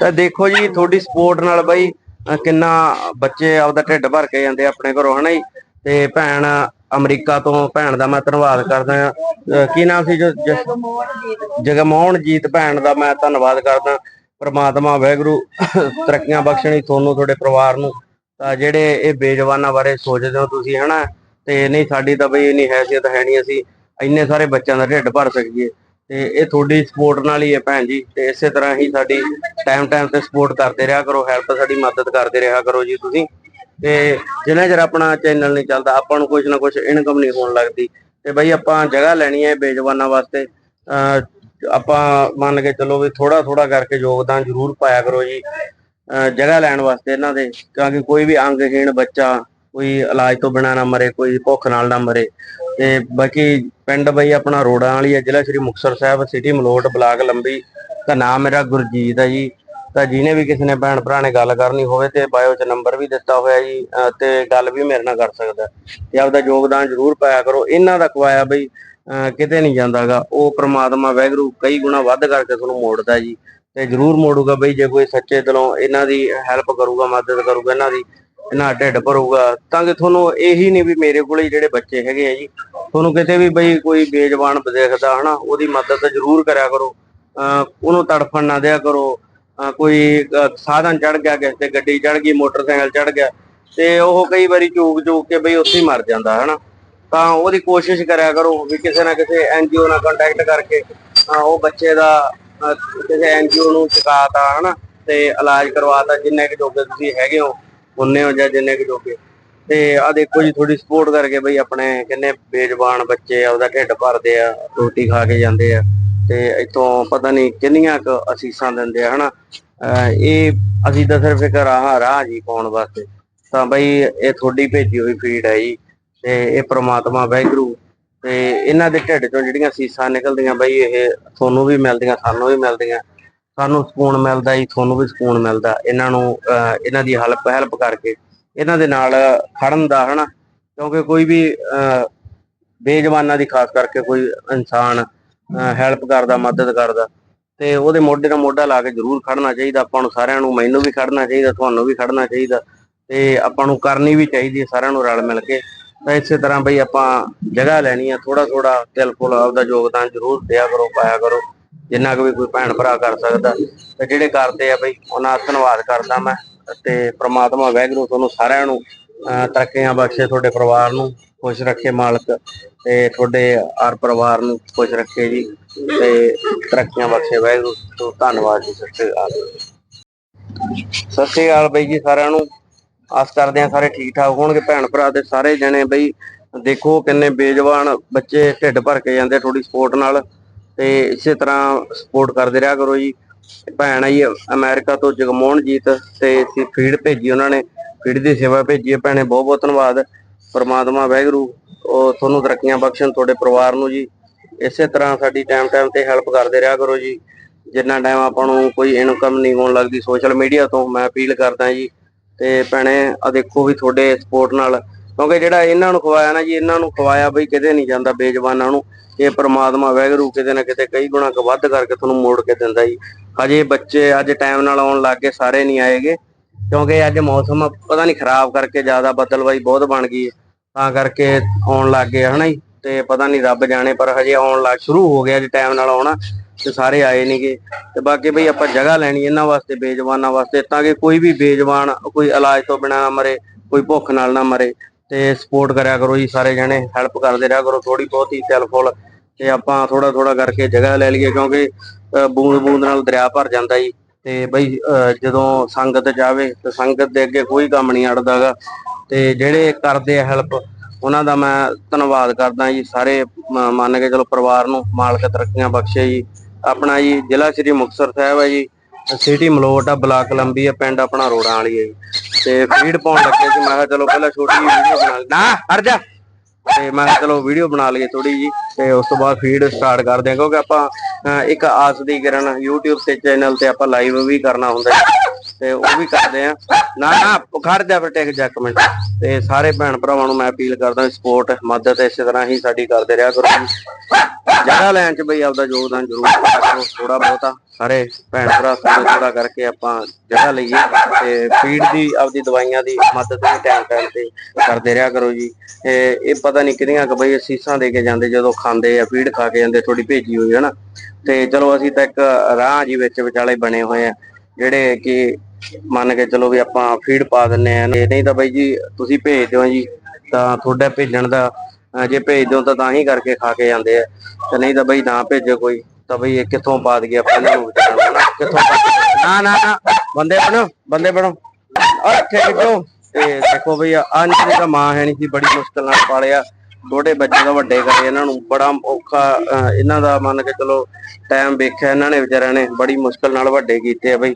ਤਾਂ ਦੇਖੋ ਜੀ, ਤੁਹਾਡੀ ਸਪੋਰਟ ਨਾਲ ਬਈ ਕਿੰਨਾ ਬੱਚੇ ਆਪਦਾ ਢਿੱਡ ਭਰ ਕੇ ਜਾਂਦੇ ਆਪਣੇ ਘਰੋਂ, ਹਨਾ ਜੀ? ਤੇ ਭੈਣ ਅਮਰੀਕਾ ਤੋਂ, ਭੈਣ ਦਾ ਮੈਂ ਧੰਨਵਾਦ ਕਰਦਾ ਹਾਂ। ਕੀ ਨਾਮ ਸੀ ਜੋ ਜਗਮੋਹਨਜੀਤ ਭੈਣ ਦਾ ਮੈਂ ਧੰਨਵਾਦ ਕਰਦਾ। ਪ੍ਰਮਾਤਮਾ ਵਾਹਿਗੁਰੂ ਤਰੱਕੀਆਂ ਬਖਸ਼ਣੀ ਤੁਹਾਨੂੰ, ਤੁਹਾਡੇ ਪਰਿਵਾਰ ਨੂੰ। ਤਾਂ ਜਿਹੜੇ ਇਹ ਬੇਜਵਾਨਾਂ ਬਾਰੇ ਸੋਚਦੇ ਹੋ ਤੁਸੀਂ, ਹਨਾ? ਤੇ ਨਹੀਂ, ਸਾਡੀ ਤਾਂ ਬਈ ਇੰਨੀ ਹੈਸੀਅਤ ਹੈ ਨਹੀਂ, ਅਸੀਂ ਇੰਨੇ ਸਾਰੇ ਬੱਚਿਆਂ ਦਾ ਢਿੱਡ ਭਰ ਸਕੀਏ। ਤੇ ਇਹ ਤੁਹਾਡੀ ਸਪੋਰਟ ਨਾਲ ਹੀ ਹੈ ਭੈਣ ਜੀ, ਤੇ ਇਸੇ ਤਰ੍ਹਾਂ ਹੀ ਸਾਡੀ ਟਾਈਮ ਟਾਈਮ ਤੇ ਸਪੋਰਟ ਕਰਦੇ ਰਿਹਾ ਕਰੋ ਹੈਲਪ ਸਾਡੀ ਮਦਦ ਕਰਦੇ ਰਿਹਾ ਕਰੋ ਜੀ ਤੁਸੀਂ। ਤੇ ਜਿੰਨਾ ਚਿਰ ਆਪਣਾ ਚੈਨਲ ਨਹੀਂ ਚੱਲਦਾ, ਆਪਾਂ ਨੂੰ ਕੁਝ ਨਾ ਕੁਝ ਇਨਕਮ ਨਹੀਂ ਹੋਣ ਲੱਗਦੀ। ਤੇ ਬਈ ਆਪਾਂ ਜਗ੍ਹਾ ਲੈਣੀ ਹੈ ਬੇਜਵਾਨਾਂ ਵਾਸਤੇ ਆਪਾਂ ਮੰਨ ਕੇ ਚੱਲੋ ਵੀ ਥੋੜਾ ਥੋੜਾ ਕਰਕੇ ਯੋਗਦਾਨ ਜ਼ਰੂਰ ਪਾਇਆ ਕਰੋ ਜੀ। ਜਗ੍ਹਾ ਲੈਣ ਵਾਸਤੇ ਇਹਨਾਂ ਦੇ ਕਿਉਂਕਿ ਕੋਈ ਵੀ ਅੰਗਹੀਣ ਬੱਚਾ ਕੋਈ ਇਲਾਜ ਤੋਂ ਬਿਨਾਂ ਨਾ ਮਰੇ, ਕੋਈ ਭੁੱਖ ਨਾਲ ਨਾ ਮਰੇ। ਤੇ ਬਾਕੀ ਪਿੰਡ ਬਈ ਆਪਣਾ ਰੋੜਾਂ ਵਾਲੀ ਹੈ ਜ਼ਿਲ੍ਹਾ ਸ਼੍ਰੀ ਮੁਕਤਸਰ ਸਾਹਿਬ, ਸਿਟੀ ਮਲੋਟ, ਬਲਾਕ ਲੰਬੀ। ਤਾਂ ਨਾਮ ਮੇਰਾ ਗੁਰਜੀਤ ਹੈ ਜੀ। ਤਾਂ ਜਿਹਨੇ ਵੀ ਕਿਸੇ ਨੇ ਭੈਣ ਭਰਾ ਨੇ ਗੱਲ ਕਰਨੀ ਹੋਵੇ ਤੇ ਬਾਇਓ 'ਚ ਨੰਬਰ ਵੀ ਦਿੱਤਾ ਹੋਇਆ ਜੀ ਤੇ ਗੱਲ ਵੀ ਮੇਰੇ ਨਾਲ ਕਰ ਸਕਦਾ। ਤੇ ਆਪਦਾ ਯੋਗਦਾਨ ਜ਼ਰੂਰ ਪਾਇਆ ਕਰੋ। ਇਹਨਾਂ ਦਾ ਕਵਾਇਆ ਬਈ, ਅਹ ਕਿਤੇ ਨਹੀਂ ਜਾਂਦਾਗਾ। ਉਹ ਪ੍ਰਮਾਤਮਾ ਵਾਹਿਗੁਰੂ ਕਈ ਗੁਣਾ ਵੱਧ ਕਰਕੇ ਤੁਹਾਨੂੰ ਮੋੜਦਾ ਜੀ। ਤੇ ਜ਼ਰੂਰ ਮੋੜੂਗਾ ਬਈ, ਜੇ ਕੋਈ ਸੱਚੇ ਦਿਲੋਂ ਇਹਨਾਂ ਦੀ ਹੈਲਪ ਕਰੂਗਾ, ਮਦਦ ਕਰੂਗਾ ਇਹਨਾਂ ਦੀ। ਇਹਨਾਂ ਦਾ ਢਿੱਡ ਭਰੂਗਾ, ਤਾਂ ਕਿ ਤੁਹਾਨੂੰ ਇਹੀ ਨਹੀਂ ਵੀ ਮੇਰੇ ਕੋਲੇ ਜਿਹੜੇ ਬੱਚੇ ਹੈਗੇ ਆ ਜੀ, ਤੁਹਾਨੂੰ ਕਿਤੇ ਵੀ ਬਈ ਕੋਈ ਬੇਜਵਾਨ ਦੇਖਦਾ ਹਨਾ, ਉਹਦੀ ਮਦਦ ਜ਼ਰੂਰ ਕਰਿਆ ਕਰੋ ਉਹਨੂੰ ਤੜਫਣ ਨਾ ਦਿਆ ਕਰੋ ਕੋਈ ਸਾਧਨ ਚੜ ਗਿਆ, ਕਿਸੇ ਤੇ ਗੱਡੀ ਚੜ ਗਈ, ਮੋਟਰਸਾਈਕਲ ਚੜ ਗਿਆ, ਤੇ ਉਹ ਕਈ ਵਾਰੀ ਚੂਕ ਚੂਕ ਕੇ ਬਈ ਉੱਥੇ ਹੀ ਮਰ ਜਾਂਦਾ ਹਨਾ, ਤਾਂ ਉਹਦੀ ਕੋਸ਼ਿਸ਼ ਕਰਿਆ ਕਰੋ ਵੀ ਕਿਸੇ ਨਾ ਕਿਸੇ ਐਨਜੀਓ ਨਾਲ ਕੰਟੈਕਟ ਕਰਕੇ ਉਹ ਬੱਚੇ ਦਾ ਕਿਸੇ ਐਨਜੀਓ ਨੂੰ ਚੁਕਾਤਾ ਹਨਾ, ਤੇ ਇਲਾਜ ਕਰਵਾਤਾ ਜਿੰਨੇ ਕੁ ਜੋਗੇ ਤੁਸੀਂ ਹੈਗੇ ਹੋ ਉਨੇ ਹੋ ਜਾਂ ਜਿੰਨੇ ਕੁ ਜੋਗੇ। ਤੇ ਆ ਦੇਖੋ ਜੀ ਥੋੜੀ ਸਪੋਰਟ ਕਰਕੇ ਬਈ ਆਪਣੇ ਕਿੰਨੇ ਬੇਜ਼ਬਾਨ ਬੱਚੇ ਆ, ਉਹਦਾ ਢਿੱਡ ਭਰਦੇ ਆ, ਰੋਟੀ ਖਾ ਕੇ ਜਾਂਦੇ ਆ। ਤੇ ਇਤੋਂ ਪਤਾ ਨਹੀਂ ਕਿੰਨੀਆਂ ਕੁ ਅਸੀਸਾਂ ਦਿੰਦੇ ਆ, ਹਨਾ? ਅਹ ਇਹ ਅਸੀਂ ਤਾਂ ਸਿਰਫ ਇੱਕ ਰਾਹ ਰਾਹ ਜੀ ਪਾਉਣ ਵਾਸਤੇ। ਤਾਂ ਬਈ ਇਹ ਤੁਹਾਡੀ ਭੇਜੀ ਹੋਈ ਫੀਡ ਹੈ ਜੀ, ਤੇ ਇਹ ਪ੍ਰਮਾਤਮਾ ਵਾਹਿਗੁਰੂ। ਤੇ ਇਹਨਾਂ ਦੇ ਢਿੱਡ ਚੋਂ ਜਿਹੜੀਆਂ ਸੀਸਾਂ ਨਿਕਲਦੀਆਂ ਬਈ, ਇਹ ਤੁਹਾਨੂੰ ਵੀ ਮਿਲਦੀਆਂ, ਸਾਨੂੰ ਵੀ ਮਿਲਦੀਆਂ। ਸਾਨੂੰ ਸਕੂਨ ਮਿਲਦਾ ਜੀ, ਤੁਹਾਨੂੰ ਵੀ ਸਕੂਨ ਮਿਲਦਾ। ਇਹਨਾਂ ਨੂੰ, ਅਹ, ਇਹਨਾਂ ਦੀ ਹੈਲਪ ਹੈਲਪ ਕਰਕੇ, ਇਹਨਾਂ ਦੇ ਨਾਲ ਖੜਨ ਦਾ, ਹਨਾ? ਕਿਉਂਕਿ ਕੋਈ ਵੀ, ਅਹ ਬੇਜਵਾਨਾਂ ਦੀ ਖਾਸ ਕਰਕੇ ਕੋਈ ਇਨਸਾਨ ਹੈਲਪ ਕਰਦਾ, ਮਦਦ ਕਰਦਾ, ਤੇ ਉਹਦੇ ਮੋਢੇ ਨਾਲ ਮੋਢਾ ਲਾ ਕੇ ਜ਼ਰੂਰ ਖੜਨਾ ਚਾਹੀਦਾ। ਆਪਾਂ ਨੂੰ ਸਾਰਿਆਂ ਨੂੰ, ਮੈਨੂੰ ਵੀ ਖੜਨਾ ਚਾਹੀਦਾ, ਤੁਹਾਨੂੰ ਵੀ ਖੜਨਾ ਚਾਹੀਦਾ, ਤੇ ਆਪਾਂ ਨੂੰ ਕਰਨੀ ਵੀ ਚਾਹੀਦੀ ਹੈ ਸਾਰਿਆਂ ਨੂੰ ਰਲ ਮਿਲ ਕੇ। ਤਾਂ ਇਸੇ ਤਰ੍ਹਾਂ ਬਈ ਆਪਾਂ ਜਗ੍ਹਾ ਲੈਣੀ ਆ ਥੋੜਾ ਥੋੜਾ ਦਿਲ ਕੋਲ ਆਪਦਾ ਯੋਗਦਾਨ ਜ਼ਰੂਰ ਦਿਆ ਕਰੋ, ਪਾਇਆ ਕਰੋ। ਜਿੰਨਾ ਕੁ ਵੀ ਕੋਈ ਭੈਣ ਭਰਾ ਕਰ ਸਕਦਾ, ਤੇ ਜਿਹੜੇ ਕਰਦੇ ਆ ਬਈ, ਉਹਨਾਂ ਦਾ ਧੰਨਵਾਦ ਕਰਦਾ ਮੈਂ, ਤੇ ਪ੍ਰਮਾਤਮਾ ਵਾਹਿਗੁਰੂ ਤੁਹਾਨੂੰ ਸਾਰਿਆਂ ਨੂੰ, ਅਹ, ਤਰੱਕੀਆਂ ਬਖਸ਼ੇ ਤੁਹਾਡੇ ਪਰਿਵਾਰ ਨੂੰ, ਖੁਸ਼ ਰੱਖੇ ਮਾਲਕ, ਤੇ ਤੁਹਾਡੇ ਆਰ ਪਰਿਵਾਰ ਨੂੰ ਖੁਸ਼ ਰੱਖੇ ਜੀ, ਤੇ ਤਰੱਕੀਆਂ ਬਖਸ਼ੇ ਵਾਹਿਗੁਰੂ, ਤੋਂ ਧੰਨਵਾਦ ਜੀ, ਸਤਿ ਸ਼੍ਰੀ ਅਕਾਲ। ਸਤਿ ਸ਼੍ਰੀ ਅਕਾਲ ਬਈ ਜੀ ਸਾਰਿਆਂ ਨੂੰ, ਆਸ ਕਰਦੇ ਆ ਸਾਰੇ ਠੀਕ ਠਾਕ ਹੋਣਗੇ, ਭੈਣ ਭਰਾ ਦੇ ਸਾਰੇ ਜਣੇ ਬਈ, ਦੇਖੋ ਕਿੰਨੇ ਬੇਜਵਾਨ ਬੱਚੇ ਢਿੱਡ ਭਰ ਕੇ ਜਾਂਦੇ ਥੋੜੀ ਸਪੋਰਟ ਨਾਲ। ਤੇ ਇਸੇ ਤਰ੍ਹਾਂ ਸਪੋਰਟ ਕਰਦੇ ਰਿਹਾ ਕਰੋ ਜੀ। ਭੈਣ ਆਈ ਅਮਰੀਕਾ ਤੋਂ ਜਗਮੋਹਨਜੀਤ ਤੇ ਫੀਡ ਭੇਜੀ ਉਹਨਾਂ ਨੇ। ਫੀਡ ਦੀ ਸੇਵਾ ਭੇਜੀ ਹੈ ਭੈਣੇ, ਬਹੁਤ ਬਹੁਤ ਧੰਨਵਾਦ। ਪਰਮਾਤਮਾ ਵਾਹਿਗੁਰੂ, ਉਹ ਤੁਹਾਨੂੰ ਤਰੱਕੀਆਂ ਬਖਸ਼ਣ ਤੁਹਾਡੇ ਪਰਿਵਾਰ ਨੂੰ ਜੀ। ਇਸੇ ਤਰ੍ਹਾਂ ਸਾਡੀ ਟਾਈਮ ਟਾਈਮ ਤੇ ਹੈਲਪ ਕਰਦੇ ਰਿਹਾ ਕਰੋ ਜੀ। ਜਿੰਨਾ ਟਾਈਮ ਆਪਾਂ ਨੂੰ ਕੋਈ ਇਨਕਮ ਨਹੀਂ ਹੋਣ ਲੱਗਦੀ ਸੋਸ਼ਲ ਮੀਡੀਆ ਤੋਂ, ਮੈਂ ਅਪੀਲ ਕਰਦਾ ਜੀ। ਤੇ ਭੈਣੇ ਆ ਦੇਖੋ ਵੀ ਤੁਹਾਡੇ ਸਪੋਰਟ ਨਾਲ ਕਿਉਂਕਿ ਜਿਹੜਾ ਇਹਨਾਂ ਨੂੰ ਖਵਾਇਆ ਨਾ ਜੀ, ਇਹਨਾਂ ਨੂੰ ਖਵਾਇਆ ਬਈ ਕਿਤੇ ਨਹੀਂ ਜਾਂਦਾ ਬੇਜਵਾਨਾਂ ਨੂੰ। ਇਹ ਪ੍ਰਮਾਤਮਾ ਵਾਹਿਗੁਰੂ ਕਿਤੇ ਨਾ ਕਿਤੇ ਕਈ ਗੁਣਾ ਵੱਧ ਕਰਕੇ ਤੁਹਾਨੂੰ ਮੋੜ ਕੇ ਦਿੰਦਾ ਜੀ। ਹਜੇ ਬੱਚੇ ਅੱਜ ਟਾਈਮ ਨਾਲ ਆਉਣ ਲੱਗ ਸਾਰੇ ਨਹੀਂ ਆਏਗੇ। ਕਿਉਂਕਿ ਅੱਜ ਮੌਸਮ ਪਤਾ ਨਹੀਂ ਖਰਾਬ ਕਰਕੇ ਜ਼ਿਆਦਾ ਬੱਦਲਵਾਈ ਬਹੁਤ ਬਣ ਗਈ ਤਾਂ ਕਰਕੇ ਆਉਣ ਲੱਗ ਗਏ ਹਨਾ ਜੀ? ਤੇ ਪਤਾ ਨਹੀਂ ਰੱਬ ਜਾਣੇ, ਪਰ ਹਜੇ ਆਉਣ ਲੱਗ ਸ਼ੁਰੂ ਹੋ ਗਿਆ ਅੱਜ ਟਾਈਮ ਨਾਲ ਆਉਣਾ, ਤੇ ਸਾਰੇ ਆਏ ਨਹੀਂਗੇ ਤੇ ਬਾਕੀ ਬਈ ਆਪਾਂ ਜਗ੍ਹਾ ਲੈਣੀ ਇਹਨਾਂ ਵਾਸਤੇ, ਬੇਜਵਾਨਾਂ ਵਾਸਤੇ। ਤਾਂ ਕਿ ਕੋਈ ਵੀ ਬੇਜਵਾਨ ਕੋਈ ਇਲਾਜ ਤੋਂ ਬਿਨਾਂ ਨਾ ਮਰੇ, ਕੋਈ ਭੁੱਖ ਨਾਲ ਨਾ ਮਰੇ। ਤੇ ਸਪੋਰਟ ਕਰਿਆ ਕਰੋ ਜੀ ਸਾਰੇ ਜਣੇ ਹੈਲਪ ਕਰਦੇ ਰਿਹਾ ਕਰੋ ਥੋੜੀ ਬਹੁਤੀ ਤਿਲਫੁਲ ਤੇ ਆਪਾਂ ਥੋੜਾ ਥੋੜਾ ਕਰਕੇ ਜਗ੍ਹਾ ਲੈ ਲਈਏ ਕਿਉਂਕਿ ਬੂੰਦ ਬੂੰਦ ਨਾਲ ਦਰਿਆ ਭਰ ਜਾਂਦਾ ਜੀ ਤੇ ਬਈ, ਅਹ, ਜਦੋਂ ਸੰਗਤ ਜਾਵੇ ਤੇ ਸੰਗਤ ਦੇ ਅੱਗੇ ਕੋਈ ਕੰਮ ਨਹੀਂ ਅੜਦਾਗਾ ਤੇ ਜਿਹੜੇ ਕਰਦੇ ਆ ਹੈਲਪ ਉਹਨਾਂ ਦਾ ਮੈਂ ਧੰਨਵਾਦ ਕਰਦਾ ਜੀ ਸਾਰੇ ਮੰਨ ਕੇ ਚਲੋ ਪਰਿਵਾਰ ਨੂੰ ਮਾਲਕ ਤਰੱਕੀਆਂ ਬਖਸ਼ੇ ਜੀ। ਆਪਣਾ ਜੀ ਜ਼ਿਲ੍ਹਾ ਸ੍ਰੀ ਮੁਕਤਸਰ ਸਾਹਿਬ ਹੈ ਜੀ। ਸਿਟੀ ਮਲੋਟ ਆ, ਬਲਾਕ ਲੰਬੀ ਆ, ਪਿੰਡ ਆਪਣਾ ਰੋੜਾਂ ਵਾਲੀ ਹੈ ਤੇ ਫੀਡ ਪਾਉਣ ਲੱਗੇ ਸੀ, ਮੈਂ ਕਿਹਾ ਚਲੋ ਪਹਿਲਾਂ ਛੋਟੀ ਜਿਹੀ ਵੀਡੀਓ ਬਣਾ ਨਾ, ਹਟ ਜਾ। ਤੇ ਮੈਂ ਕਿਹਾ ਚਲੋ ਵੀਡੀਓ ਬਣਾ ਲਈਏ ਥੋੜੀ ਜੀ ਤੇ ਉਸ ਤੋਂ ਬਾਅਦ ਫੀਡ ਸਟਾਰਟ ਕਰਦੇ ਹਾਂ, ਕਿਉਂਕਿ ਆਪਾਂ ਇੱਕ ਆਸ ਦੀ ਕਿਰਨ YouTube ਤੇ ਚੈਨਲ ਤੇ ਆਪਾਂ ਲਾਈਵ ਵੀ ਕਰਨਾ ਹੁੰਦਾ ਤੇ ਉਹ ਵੀ ਕਰਦੇ ਆ ਨਾ ਨਾ, ਖੜ ਜਾ ਫਿਰ, ਟਿਕ ਜਾ ਇੱਕ ਤੇ ਸਾਰੇ ਭੈਣ ਭਰਾਵਾਂ ਨੂੰ ਮੈਂ ਅਪੀਲ ਕਰਦਾ ਸਪੋਰਟ ਮਦਦ ਇਸੇ ਤਰ੍ਹਾਂ ਹੀ ਸਾਡੀ ਕਰਦੇ ਰਿਹਾ ਕਰੋ ਜਗ੍ਹਾ ਲੈਣ ਚ ਬਈ ਆਪਦਾ ਯੋਗਦਾਨ ਜ਼ਰੂਰ ਕਰੋ ਥੋੜਾ ਬਹੁਤਾ। ਸਾਰੇ ਭੈਣ ਭਰਾ ਥੋੜਾ ਥੋੜਾ ਕਰਕੇ ਆਪਾਂ ਜਗ੍ਹਾ ਲਈਏ ਤੇ ਫੀਡ ਦੀ, ਆਪਦੀ ਦਵਾਈਆਂ ਦੀ ਮਦਦ ਵੀ ਟਾਈਮ ਟਾਈਮ ਤੇ ਕਰਦੇ ਰਿਹਾ ਕਰੋ ਜੀ। ਤੇ ਇਹ ਪਤਾ ਨਹੀਂ ਕਿਹਦੀਆਂ ਕਿ ਬਈ ਸੀਸਾਂ ਦੇ ਕੇ ਜਾਂਦੇ ਜਦੋਂ ਖਾਂਦੇ ਆ ਫੀਡ ਖਾ ਕੇ ਜਾਂਦੇ ਥੋੜੀ ਭੇਜੀ ਹੋਈ ਹੈ ਨਾ ਤੇ ਚਲੋ ਅਸੀਂ ਤਾਂ ਇੱਕ ਰਾਹ ਜੀ ਵਿੱਚ ਵਿਚਾਲੇ ਬਣੇ ਹੋਏ ਆ, ਜਿਹੜੇ ਕਿ ਮੰਨ ਕੇ ਚਲੋ ਵੀ ਆਪਾਂ ਫੀਡ ਪਾ ਦਿੰਨੇ ਆ। ਤੇ ਨਹੀਂ ਤਾਂ ਬਾਈ ਜੀ, ਤੁਸੀਂ ਭੇਜ ਦਿਓ ਜੀ, ਤਾਂ ਤੁਹਾਡਾ ਭੇਜਣ ਦਾ ਜੇ ਭੇਜ ਦਿਓ ਤਾਂ ਤਾਂ ਹੀ ਕਰਕੇ ਖਾ ਕੇ ਜਾਂਦੇ ਆ। ਤੇ ਨਹੀਂ ਤਾਂ ਬਈ ਨਾ ਭੇਜੋ ਕੋਈ, ਤਾਂ ਬਈ ਇਹ ਕਿੱਥੋਂ ਪਾ ਦਈਏ ਆਪਾਂ ਨੂੰ ਵਿਚਾਰਿਆਂ ਕਿੱਥੋਂ ਨਾ ਨਾ ਨਾ, ਬੰਦੇ ਬਣੋ ਬੰਦੇ ਬਣੋ। ਆ ਠੀਕ ਤੇ ਦੇਖੋ ਬਈ ਆ ਦਾ ਮਾਂ ਹੈ ਨਹੀਂ ਸੀ ਬੜੀ ਮੁਸ਼ਕਲ ਨਾਲ ਪਾਲਿਆ। ਛੋਟੇ ਬੱਚੇ ਦਾ ਵੱਡੇ ਕਰੇ ਇਹਨਾਂ ਨੂੰ, ਬੜਾ ਔਖਾ ਇਹਨਾਂ ਦਾ ਮੰਨ ਕੇ ਚਲੋ ਟਾਈਮ ਵੇਖਿਆ ਇਹਨਾਂ ਨੇ ਵਿਚਾਰਿਆਂ ਨੇ, ਬੜੀ ਮੁਸ਼ਕਲ ਨਾਲ ਵੱਡੇ ਕੀਤੇ ਆ ਬਈ।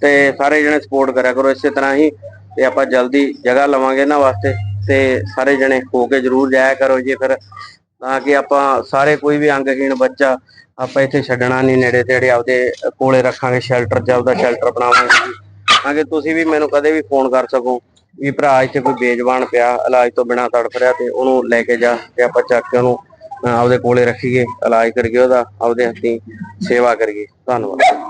ਤੇ ਸਾਰੇ ਜਣੇ ਸਪੋਰਟ ਕਰਿਆ ਕਰੋ, ਇਸੇ ਤਰ੍ਹਾਂ ਹੀ ਤੇ ਆਪਾਂ ਜਲਦੀ ਜਗ੍ਹਾ ਲਵਾਂਗੇ ਇਹਨਾਂ ਵਾਸਤੇ। ਤੇ ਸਾਰੇ ਜਣੇ ਹੋ ਕੇ ਜਰੂਰ ਜਾਇਆ ਕਰੋ ਜੀ, ਫਿਰ ਤਾਂ ਕਿ ਆਪਾਂ ਸਾਰੇ ਕੋਈ ਵੀ ਅੰਗਹੀਣ ਬੱਚਾ ਆਪਾਂ ਇੱਥੇ ਛੱਡਣਾ ਨਹੀਂ, ਨੇੜੇ ਤੇੜੇ ਆਪਦੇ ਕੋਲੇ ਰੱਖਾਂਗੇ ਸ਼ੈਲਟਰ ਚ ਆਪਦਾ ਸ਼ੈਲਟਰ ਬਣਾਵਾਂਗੇ ਜੀ। ਤਾਂ ਕਿ ਤੁਸੀਂ ਵੀ ਮੈਨੂੰ ਕਦੇ ਵੀ ਫੋਨ ਕਰ ਸਕੋ ਵੀ ਭਰਾ, ਇੱਥੇ ਕੋਈ ਬੇਜਵਾਨ ਪਿਆ, ਇਲਾਜ ਤੋਂ ਬਿਨਾ ਤੜਫ ਰਿਹਾ ਤੇ ਉਹਨੂੰ ਲੈ ਕੇ ਜਾ ਤੇ ਆਪਾਂ ਚੱਕ ਕੇ ਉਹਨੂੰ ਆਪਦੇ ਕੋਲੇ ਰੱਖੀਏ, ਇਲਾਜ ਕਰੀਏ ਉਹਦਾ, ਆਪਦੇ ਹੱਥੀਂ ਸੇਵਾ ਕਰੀਏ। ਧੰਨਵਾਦ।